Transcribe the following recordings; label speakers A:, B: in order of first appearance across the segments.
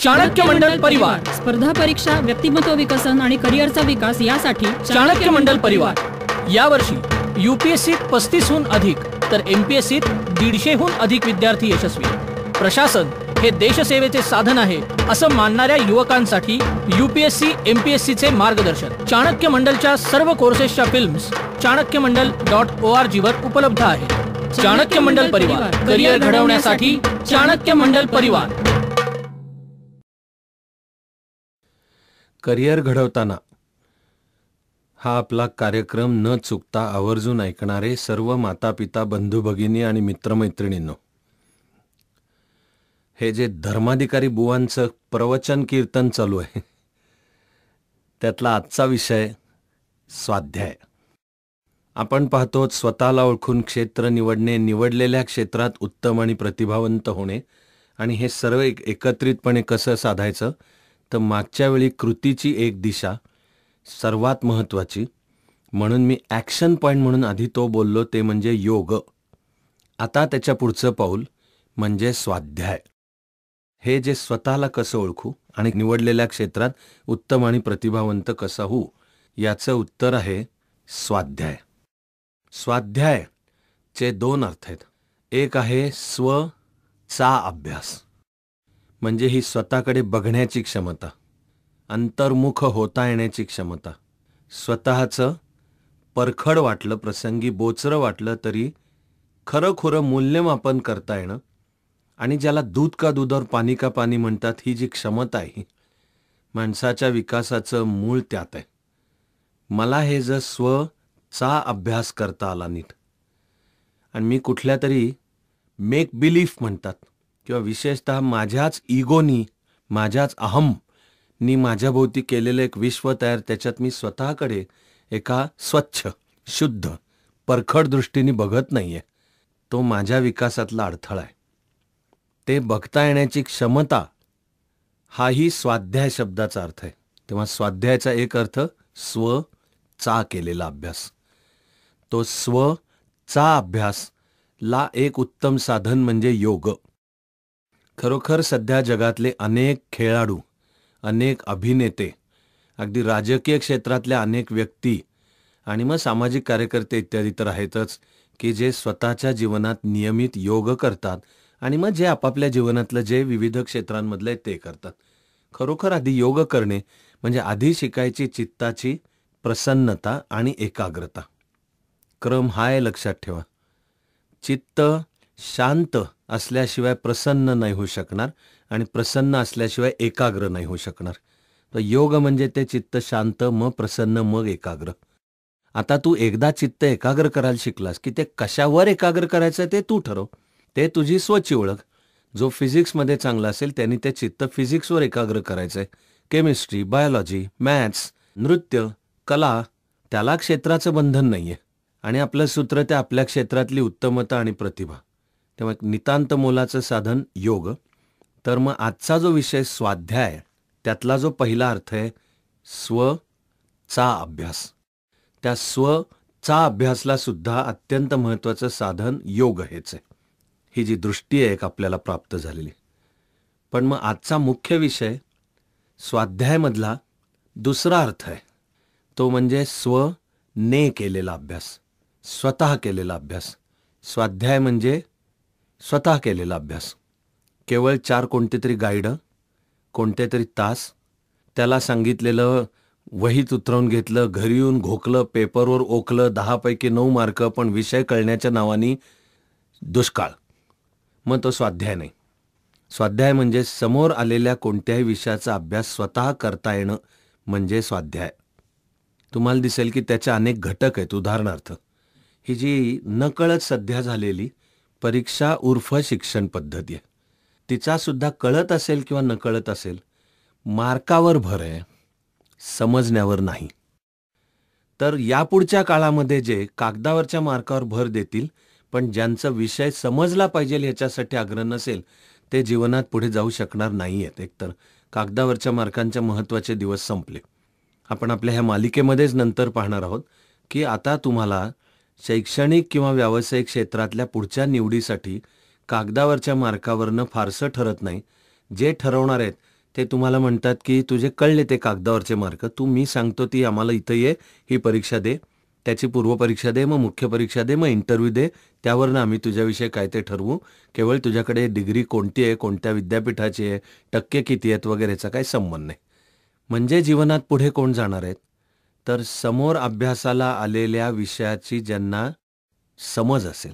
A: चाणक्य मंडल परिवार.
B: स्पर्धा परीक्षा व्यक्तिमत्व विकसन आणि करिअरचा विकास यासाठी
A: चाणक्य मंडल परिवार. यावर्षी युपीएससीत पस्तीसहून अधिक तर एमपीएससीत दीडशेहून अधिक विद्यार्थी यशस्वी. प्रशासन हे देशसेवेचे साधन आहे असं मानणाऱ्या युवकांसाठी युपीएससी एमपीएससीचे मार्गदर्शन. चाणक्य मंडलच्या सर्व कोर्सेसच्या films Chanakya Mandal dot O R जीवर उपलब्ध आहे चाणक्य मंडल परिवार. करिअर घडवण्यासाठी चाणक्य मंडल परिवार.
C: करिअर घडवताना. हा आपला कार्यक्रम न चुकता आवर्जून ऐकणारे सर्व माता पिता बंधू भगिनी आणि मित्रमैत्रिणींनो. हे जे धर्माधिकारी बुवांचं प्रवचन कीर्तन चालू आहे त्यातला आजचा विषय स्वाध्याय. आपण पाहतो स्वतःला ओळखून क्षेत्र निवडणे निवडलेल्या क्षेत्रात उत्तम आणि प्रतिभावंत होणे आणि हे सर्व एक एकत्रितपणे कसं साधायचं तर मागच्या वेळी कृतीची एक दिशा सर्वात महत्त्वाची. म्हणून मी ॲक्शन पॉईंट म्हणून आधी तो बोललो ते म्हणजे योग. आता त्याच्या पुढचं पाऊल म्हणजे स्वाध्याय. हे जे स्वतःला कसं ओळखू आणि निवडलेल्या क्षेत्रात उत्तम आणि प्रतिभावंत कसा होऊ याचं उत्तर आहे स्वाध्याय. स्वाध्याय चे दोन अर्थ आहेत. एक आहे स्व चा अभ्यास. म्हणजे ही स्वतःकडे बघण्याची क्षमता. अंतर्मुख होता येण्याची क्षमता. स्वतःचं परखड वाटलं प्रसंगी बोचरं वाटलं तरी खरं खुरं मूल्यमापन करता येणं आणि ज्याला दूध का दूधावर पाणी का पाणी म्हणतात ही जी क्षमता आहे माणसाच्या विकासाचं मूळ त्यात आहे. मला हे जर स्वचा अभ्यास करता आला नीट. आणि मी कुठल्या तरी मेक बिलीफ म्हणतात. किंवा विशेषतः माझ्याच इगोनी माझ्याच अहम नी माझ्याभोवती केलेलं एक विश्व तयार त्याच्यात मी स्वतःकडे एका स्वच्छ शुद्ध परखड दृष्टीने बघत नाहीये. तो माझ्या विकासातला अडथळा आहे. ते बघता येण्याची क्षमता हाही स्वाध्याय शब्दाचा अर्थ आहे. तेव्हा स्वाध्यायाचा एक अर्थ स्व चा केलेला अभ्यास. तो स्व चा अभ्यास ला एक उत्तम साधन म्हणजे योग. खरोखर सध्या जगातले अनेक खेळाडू अनेक अभिनेते अगदी राजकीय क्षेत्रातल्या अनेक व्यक्ती आणि मग सामाजिक कार्यकर्ते इत्यादी तर आहेतच की जे स्वतःच्या जीवनात नियमित योग करतात आणि मग जे आपापल्या जीवनातलं जे विविध क्षेत्रांमधले ते करतात. खरोखर आधी योग करणे म्हणजे आधी शिकायची चित्ताची प्रसन्नता आणि एकाग्रता. क्रम हा आहे लक्षात ठेवा. चित्त शांत असल्याशिवाय प्रसन्न नाही होऊ शकणार आणि प्रसन्न असल्याशिवाय एकाग्र नाही होऊ शकणार. तर योग म्हणजे ते चित्त शांत मग प्रसन्न मग एकाग्र. आता तू एकदा चित्त एकाग्र करायला शिकलास की ते कशावर एकाग्र करायचं ते तू ठरव. ते तुझी स्वची ओळख. जो फिजिक्समध्ये चांगला असेल त्यांनी ते चित्त फिजिक्सवर एकाग्र करायचंय. केमिस्ट्री बायोलॉजी मॅथ्स नृत्य कला त्याला क्षेत्राचं बंधन नाहीये. आणि आपलं सूत्र ते आपल्या क्षेत्रातली उत्तमता आणि प्रतिभा. तेव्हा एक नितांत मोलाचं साधन योग. तर मग आजचा जो विषय स्वाध्याय त्यातला जो पहिला अर्थ आहे स्व चा अभ्यास. त्या स्व चा अभ्यासला सुद्धा अत्यंत महत्वाचं साधन योग हेच आहे. ही जी दृष्टी आहे एक आपल्याला प्राप्त झालेली. पण मग आजचा मुख्य विषय स्वाध्यायमधला दुसरा अर्थ आहे. तो म्हणजे स्व ने केलेला अभ्यास स्वतः केलेला अभ्यास. स्वाध्याय म्हणजे स्वतः केलेला अभ्यास. केवळ चार कोणते तरी गाईड कोणते तरी तास त्याला सांगितलेलं वहीत उतरवून घेतलं घरी येऊन घोकलं पेपरवर ओकलं दहापैकी नऊ मार्क पण विषय कळण्याच्या नावाने दुष्काळ. मग तो स्वाध्याय नाही. स्वाध्याय म्हणजे समोर आलेल्या कोणत्याही विषयाचा अभ्यास स्वतः करता येणं म्हणजे स्वाध्याय. तुम्हाला दिसेल की त्याचे अनेक घटक आहेत उदाहरणार्थ. ही जी नकळत सध्या झालेली परीक्षा उर्फ शिक्षण पद्धती आहे. तिचा सुद्धा कळत असेल किंवा नकळत असेल मार्कावर भर आहे समजण्यावर नाही. तर यापुढच्या काळामध्ये जे कागदावरच्या मार्कावर भर देतील पण ज्यांचा विषय समजला पाहिजे याच्यासाठी आग्रह नसेल ते जीवनात पुढे जाऊ शकणार नाही आहेत एकतर कागदावरच्या मार्कांच्या महत्त्वाचे दिवस संपले. आपण आपल्या ह्या मालिकेमध्येच नंतर पाहणार आहोत की आता तुम्हाला शैक्षणिक किंवा व्यावसायिक क्षेत्रातल्या पुढच्या निवडीसाठी कागदावरच्या मार्कावरनं फारसं ठरत नाही. जे ठरवणार आहेत ते तुम्हाला म्हणतात की तुझे कळले ते कागदावरचे मार्क. तू मी सांगतो ती आम्हाला इथं ये ही परीक्षा दे. त्याची पूर्वपरीक्षा दे मग मुख्य परीक्षा दे मग इंटरव्ह्यू दे. त्यावरनं आम्ही तुझ्याविषयी काय ते ठरवू? केवळ तुझ्याकडे डिग्री कोणती आहे कोणत्या विद्यापीठाची आहे टक्के किती आहेत वगैरेचा काही संबंध नाही. म्हणजे जीवनात पुढे कोण जाणार आहेत? तर समोर अभ्यासाला आलेल्या विषयाची ज्यांना समज असेल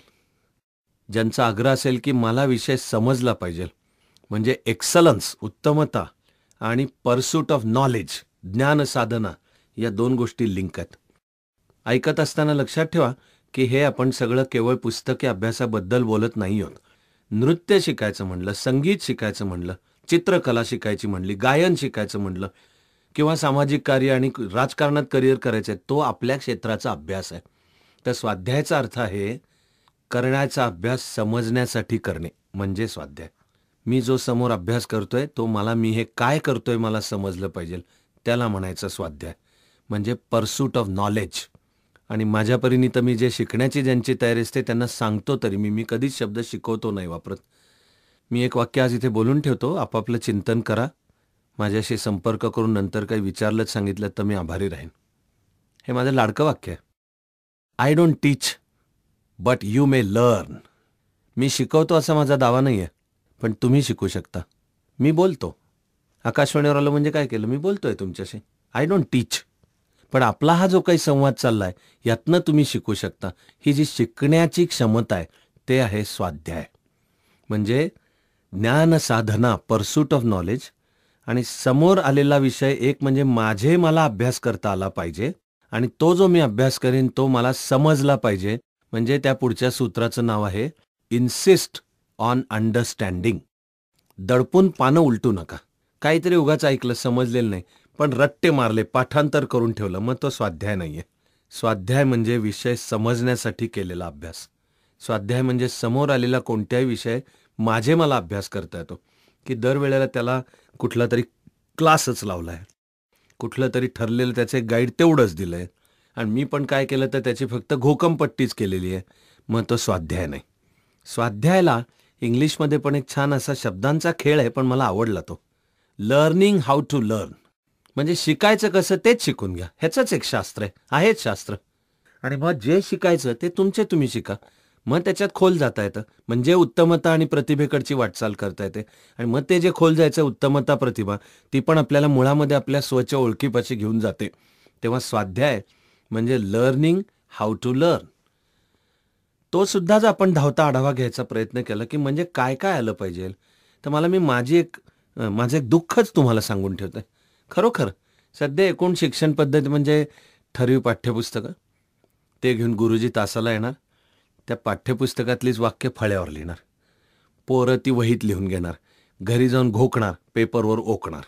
C: ज्यांचा आग्रह असेल की मला विषय समजला पाहिजे म्हणजे एक्सलन्स उत्तमता आणि परसूट ऑफ नॉलेज ज्ञान साधना या दोन गोष्टी लिंक आहेत. ऐकत असताना लक्षात ठेवा की हे आपण सगळं केवळ पुस्तके अभ्यासाबद्दल बोलत नाही आहोत. नृत्य शिकायचं म्हणलं संगीत शिकायचं म्हणलं चित्रकला शिकायची म्हणली गायन शिकायचं म्हणलं किंवा सामाजिक कार्य आणि राजकारणात करिअर करायचं आहे तो आपल्या क्षेत्राचा अभ्यास आहे. तर स्वाध्यायाचा अर्थ आहे करण्याचा अभ्यास समजण्यासाठी करणे म्हणजे स्वाध्याय. मी जो समोर अभ्यास करतोय तो मला मी हे काय करतोय मला समजलं पाहिजे त्याला म्हणायचं स्वाध्याय. म्हणजे परसूट ऑफ नॉलेज आणि माझ्या परीने तर मी जे शिकण्याची ज्यांची तयारी असते त्यांना सांगतो तरी मी मी कधीच शब्द शिकवतो नाही वापरत. मी एक वाक्य आज इथे बोलून ठेवतो आपापलं चिंतन करा. माझ्याशी संपर्क करून नंतर काही विचारलंच सांगितलं तर मी आभारी राहीन. हे माझं लाडकं वाक्य आहे. I don't teach but you may learn मी शिकवतो असा माझा दावा नाही आहे पण तुम्ही शिकू शकता. मी बोलतो. आकाशवाणीवर आलं म्हणजे काय केलं? मी बोलतोय तुमच्याशी. आय डोंट टीच पण आपला हा जो काही संवाद चाललाय यातनं तुम्ही शिकू शकता. ही जी शिकण्याची क्षमता आहे ते आहे स्वाध्याय. म्हणजे ज्ञान साधना परसूट ऑफ नॉलेज आणि समोर आलेला विषय एक म्हणजे माझे मला अभ्यास करता आला पाहिजे आणि तो जो मी अभ्यास करीन तो मला समजला पाहिजे. म्हणजे त्या पुढच्या सूत्राचं नाव आहे इन्सिस्ट ऑन अंडरस्टँडिंग. दडपून पानं उलटू नका. काहीतरी उगाच ऐकलं समजलेलं नाही पण रट्टे मारले पाठांतर करून ठेवलं मग तो स्वाध्याय नाहीये. स्वाध्याय म्हणजे विषय समजण्यासाठी केलेला अभ्यास. स्वाध्याय म्हणजे समोर आलेला कोणत्याही विषय माझे मला अभ्यास करता येतो. की दरवेळेला त्याला कुठला तरी क्लासच लावला आहे कुठलं तरी ठरलेलं त्याचे गाईड तेवढंच दिलं आहे आणि मी पण काय केलं तर त्याची फक्त घोकमपट्टीच केलेली आहे. मग तो स्वाध्याय नाही. स्वाध्यायला इंग्लिशमध्ये पण एक छान असा शब्दांचा खेळ आहे पण मला आवडला तो. लर्निंग हाऊ टू लर्न म्हणजे शिकायचं कसं तेच शिकून घ्या. ह्याचंच एक शास्त्र आहे. आहेच शास्त्र. आणि मग जे शिकायचं ते तुमचे तुम्ही शिका. मग त्याच्यात खोल जाता येतं. म्हणजे उत्तमता आणि प्रतिभेकडची वाटचाल करता येते. आणि मग ते जे खोल जायचं उत्तमता प्रतिभा ती पण आपल्याला मुळामध्ये आपल्या स्वच्छ ओळखीपाशी घेऊन जाते. तेव्हा स्वाध्याय म्हणजे लर्निंग हाऊ टू लर्न. तो सुद्धा जर आपण धावता आढावा घ्यायचा प्रयत्न केला की म्हणजे काय काय आलं पाहिजे? तर मला मी माझी एक माझं एक दुःखच तुम्हाला सांगून ठेवतोय खरोखर सध्या एकूण शिक्षण पद्धती म्हणजे ठरवी पाठ्यपुस्तकं. ते घेऊन गुरुजी तासाला येणार. त्या पाठ्यपुस्तकातलीच वाक्य फळ्यावर लिहिणार. पोरं ती वहीत लिहून घेणार. घरी जाऊन घोकणार पेपरवर ओकणार.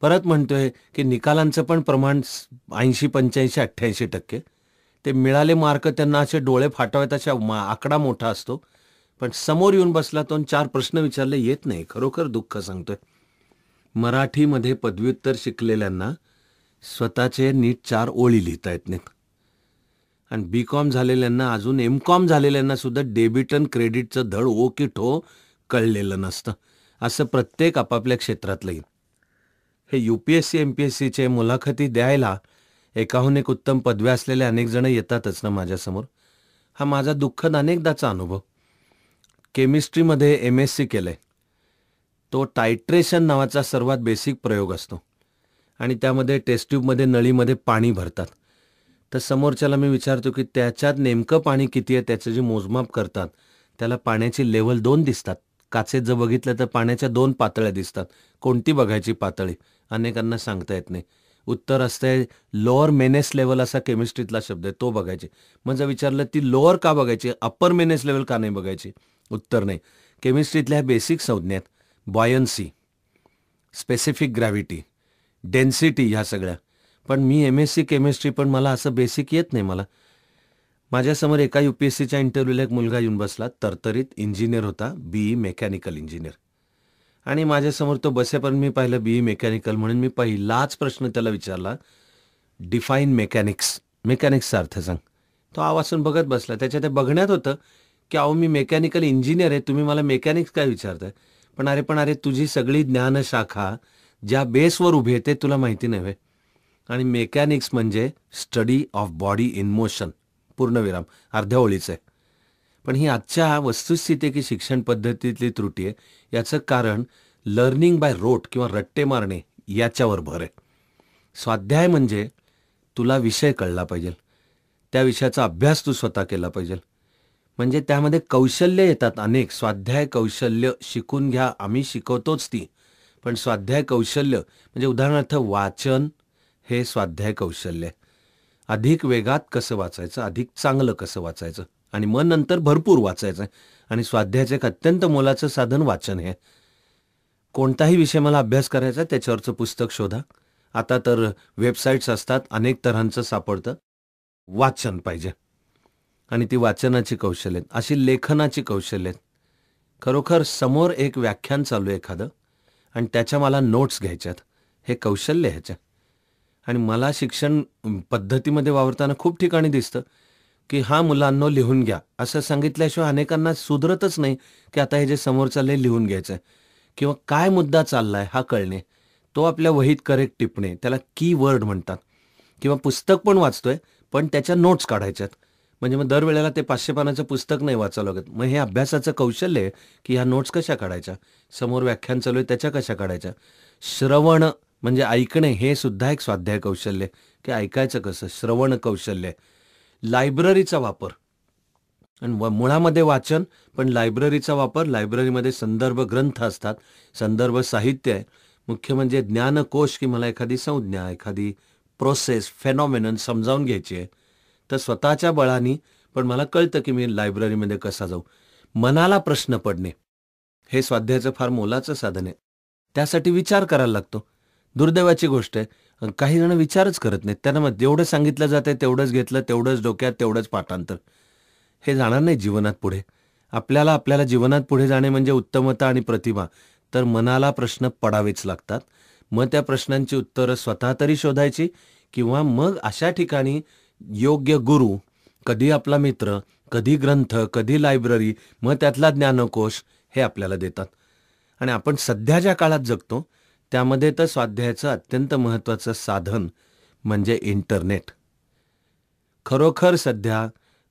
C: परत म्हणतोय की निकालांचं पण प्रमाण ऐंशी पंच्याऐंशी अठ्ठ्याऐंशी टक्के. ते मिळाले मार्क त्यांना असे डोळे फाटवायत अशा मा- आकडा मोठा असतो. पण समोर येऊन बसला तो आणि चार प्रश्न विचारले येत नाही खरोखर दुःख सांगतोय. मराठीमध्ये पदव्युत्तर शिकलेल्यांना स्वतःचे नीट चार ओळी लिहिता येत नाहीत. आणि बी कॉम झालेल्यांना अजून एम कॉम झालेल्यांना सुद्धा डेबिट आणि क्रेडिटचं धड ओ की ठो कळलेलं नसतं. असं प्रत्येक आपापल्या क्षेत्रातलं येईल. हे U P S C M P S सीचे मुलाखती द्यायला एकाहून एक उत्तम पदव्या असलेले अनेक जण येतातच ना माझ्यासमोर. हा माझा दुःखद अनेकदाचा अनुभव. केमिस्ट्रीमध्ये एम एस सी केलं आहे तो टायट्रेशन नावाचा सर्वात बेसिक प्रयोग असतो. आणि त्यामध्ये टेस्ट्यूबमध्ये नळीमध्ये पाणी भरतात. तर समोरच्याला मी विचारतो की त्याच्यात नेमकं पाणी किती आहे त्याचं जे मोजमाप करतात त्याला पाण्याची लेवल दोन दिसतात. काचेत जर बघितलं तर पाण्याच्या दोन पातळ्या दिसतात. कोणती बघायची पातळी? अनेकांना सांगता येत नाही. उत्तर असतंय लोअर मेनेस लेवल असा केमिस्ट्रीतला शब्द आहे तो बघायची. मग जर विचारलं ती लोअर का बघायची? अप्पर मेनेस लेवल का नाही बघायची? उत्तर नाही. केमिस्ट्रीतल्या बेसिक संज्ञेत बॉयन्सी स्पेसिफिक ग्रॅव्हिटी डेन्सिटी ह्या सगळ्या. पण मी एम एस सी केमिस्ट्री पण मला असं बेसिक येत नाही मला. माझ्यासमोर एका यू पी एस सीच्या इंटरव्ह्यूला एक मुलगा येऊन बसला तरतरीत इंजिनियर होता बीई मेकॅनिकल इंजिनियर आणि माझ्यासमोर तो बसेपर्यंत मी पाहिलं बीई मेकॅनिकल म्हणून मी पहिलाच प्रश्न त्याला विचारला डिफाईन मेकॅनिक्स मेकॅनिक्सचा अर्थ सांग. तो आवासून बघत बसला. त्याच्या ते बघण्यात होतं की अहो मी मेकॅनिकल इंजिनियर आहे तुम्ही मला मेकॅनिक्स काय विचारताय? पण अरे पण अरे तुझी सगळी ज्ञानशाखा ज्या बेसवर उभी आहे ते तुला माहिती नाही आणि मेकॅनिक्स म्हणजे study of body in motion पूर्णविराम अर्ध्या ओळीचं आहे पण ही आजच्या वस्तुस्थिती की शिक्षण पद्धतीतली त्रुटी आहे. याचं कारण लर्निंग बाय रोट किंवा रट्टे मारणे याच्यावर भर आहे. स्वाध्याय म्हणजे तुला विषय कळला पाहिजे. त्या विषयाचा अभ्यास तू स्वतः केला पाहिजे. म्हणजे त्यामध्ये कौशल्य येतात अनेक. स्वाध्याय कौशल्य शिकून घ्या. आम्ही शिकवतोच ती. पण स्वाध्याय कौशल्य म्हणजे उदाहरणार्थ वाचन हे स्वाध्याय कौशल्य. आहे अधिक वेगात कसं वाचायचं अधिक चांगलं कसं वाचायचं? आणि मग नंतर भरपूर वाचायचं. आणि स्वाध्यायाचं एक अत्यंत मोलाचं साधन वाचन हे. कोणताही विषय मला अभ्यास करायचा त्याच्यावरचं पुस्तक शोधा. आता तर वेबसाईट्स असतात अनेक तऱ्हांचं सापडतं. वाचन पाहिजे. आणि ती वाचनाची कौशल्य अशी लेखनाची कौशल्य आहेत. खरोखर समोर एक व्याख्यान चालू आहे एखादं. आणि त्याच्या मला नोट्स घ्यायच्यात हे कौशल्य ह्याच्या आणि मला शिक्षण पद्धतीमध्ये वावरताना खूप ठिकाणी दिसतं की हा मुलांनो लिहून घ्या. असं सांगितल्याशिवाय अनेकांना सुधरतच नाही की आता हे जे समोर चाललंय लिहून घ्यायचं आहे किंवा काय मुद्दा चाललाय हा कळणे. तो आपल्या वहीत करेक्ट टिपणे. त्याला की वर्ड म्हणतात. किंवा पुस्तक पण वाचतोय पण त्याच्या नोट्स काढायच्यात. म्हणजे मग दरवेळेला ते पाचशे पानाचं पुस्तक नाही वाचावं लागत. मग हे अभ्यासाचं कौशल्य आहे की ह्या नोट्स कशा काढायच्या? समोर व्याख्यान चालू आहे त्याच्या कशा काढायच्या? श्रवण म्हणजे ऐकणे हे सुद्धा एक स्वाध्याय कौशल्य. की ऐकायचं कसं? श्रवण कौशल्य. लायब्ररीचा वापर. आणि व- मुळामध्ये वाचन पण लायब्ररीचा वापर लायब्ररीमध्ये संदर्भ ग्रंथ असतात. संदर्भ साहित्य आहे. मुख्य म्हणजे ज्ञानकोश की मला एखादी संज्ञा एखादी प्रोसेस फेनॉमिनन समजावून घ्यायची आहे. तर स्वतःच्या बळाने पण मला कळतं की मी लायब्ररीमध्ये कसा जाऊ. मनाला प्रश्न पडणे हे स्वाध्यायाचं फार मोलाचं साधन आहे. त्यासाठी विचार करायला लागतो. दुर्दैवाची गोष्ट आहे. काही जण विचारच करत नाहीत. त्यांना मग जेवढं सांगितलं जातं तेवढंच घेतलं तेवढंच डोक्यात तेवढंच पाठांतर. हे जाणार नाही जीवनात पुढे. आपल्याला आपल्याला जीवनात पुढे जाणे म्हणजे उत्तमता आणि प्रतिभा. तर मनाला प्रश्न पडावेच लागतात. मग त्या प्रश्नांची उत्तरं स्वतः तरी शोधायची किंवा मग अशा ठिकाणी योग्य गुरु कधी आपला मित्र कधी ग्रंथ कधी लायब्ररी मग त्यातला ज्ञानकोश हे आपल्याला देतात. आणि आपण सध्या ज्या काळात जगतो त्यामध्ये तर स्वाध्यायाचं अत्यंत महत्त्वाचं साधन म्हणजे इंटरनेट. खरोखर सध्या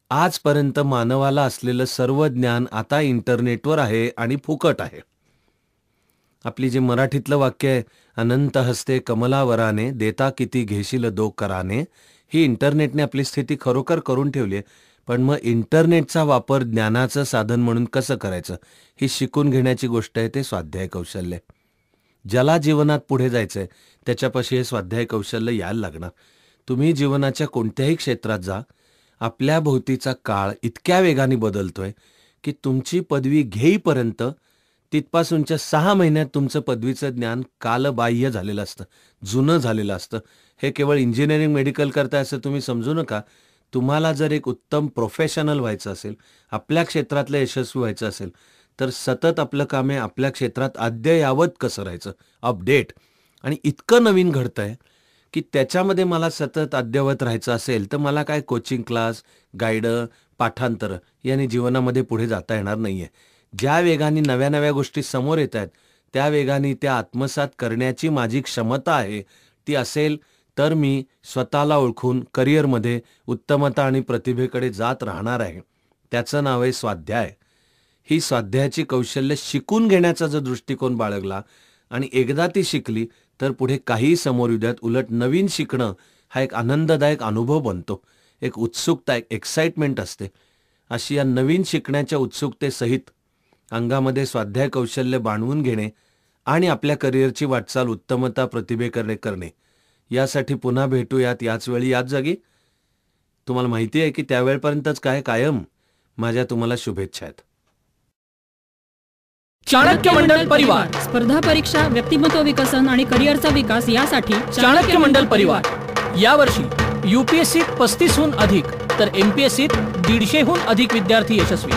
C: आजपर्यंत मानवाला असलेलं सर्व ज्ञान आता इंटरनेटवर आहे आणि फुकट आहे. आपली जे मराठीतलं वाक्य आहे अनंत हस्ते कमलावराने देता किती घेशील दो कराने ही इंटरनेटने आपली स्थिती खरोखर करून ठेवली आहे. पण मग इंटरनेटचा वापर ज्ञानाचं साधन म्हणून कसं करायचं? ही शिकून घेण्याची गोष्ट आहे ते स्वाध्याय कौशल्य आहे. ज्याला जीवनात पुढे जायचंय त्याच्यापाशी हे स्वाध्याय कौशल्य यायला लागणार. तुम्ही जीवनाच्या कोणत्याही क्षेत्रात जा. आपल्या भोवतीचा काळ इतक्या वेगाने बदलतोय की तुमची पदवी घेईपर्यंत तिथपासूनच्या सहा महिन्यात तुमचं पदवीचं ज्ञान कालबाह्य झालेलं असतं जुनं झालेलं असतं. हे केवळ इंजिनिअरिंग मेडिकल करताय असं तुम्ही समजू नका. तुम्हाला जर एक उत्तम प्रोफेशनल व्हायचं असेल आपल्या क्षेत्रातलं यशस्वी व्हायचं असेल तर सतत आपलं काम आहे आपल्या क्षेत्रात अद्ययावत कसं राहायचं? अपडेट आणि इतकं नवीन घडतं आहे की त्याच्यामध्ये मला सतत अद्ययावत राहायचं असेल तर मला काय कोचिंग क्लास गाईड पाठांतर याने जीवनामध्ये पुढे जाता येणार नाही आहे ज्या वेगाने नव्या नव्या गोष्टी समोर येत आहेत त्या वेगाने त्या आत्मसात करण्याची माझी क्षमता आहे ती असेल तर मी स्वतःला ओळखून करिअरमध्ये उत्तमता आणि प्रतिभेकडे जात राहणार आहे. त्याचं नाव आहे स्वाध्याय. ही स्वाध्यायाची कौशल्य शिकून घेण्याचा जर दृष्टिकोन बाळगला आणि एकदा ती शिकली तर पुढे काही समोर युद्यात उलट नवीन शिकणं हा एक आनंददायक अनुभव बनतो. एक उत्सुकता एक एक्साइटमेंट असते. अशी या नवीन शिकण्याच्या उत्सुकतेसहित अंगामध्ये स्वाध्याय कौशल्य बांधवून घेणे आणि आपल्या करिअरची वाटचाल उत्तमता प्रतिभेकडे करणे. यासाठी पुन्हा भेटूयात याच वेळी. याच जागी तुम्हाला माहिती आहे की त्यावेळपर्यंतच काय कायम. माझ्या तुम्हाला शुभेच्छा आहेत.
A: चाणक्य मंडल परिवार.
B: स्पर्धा परीक्षा व्यक्तिमत्व विकसन आणि करिअरचा विकास यासाठी
A: चाणक्य मंडल परिवार. यावर्षी युपीएससीत पस्तीसहून अधिक तर एमपीएससीत दीडशेहून अधिक विद्यार्थी यशस्वी.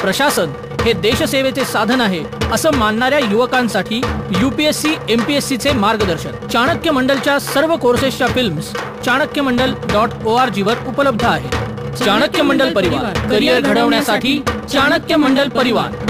A: प्रशासन हे देशसेवेचे साधन आहे असं मानणाऱ्या युवकांसाठी युपीएससी एमपीएससीचे मार्गदर्शन. चाणक्य मंडलच्या सर्व कोर्सेसच्या films Chanakya Mandal dot O R जीवर उपलब्ध आहे चाणक्य मंडल परिवार. करिअर घडवण्यासाठी चाणक्य मंडल परिवार.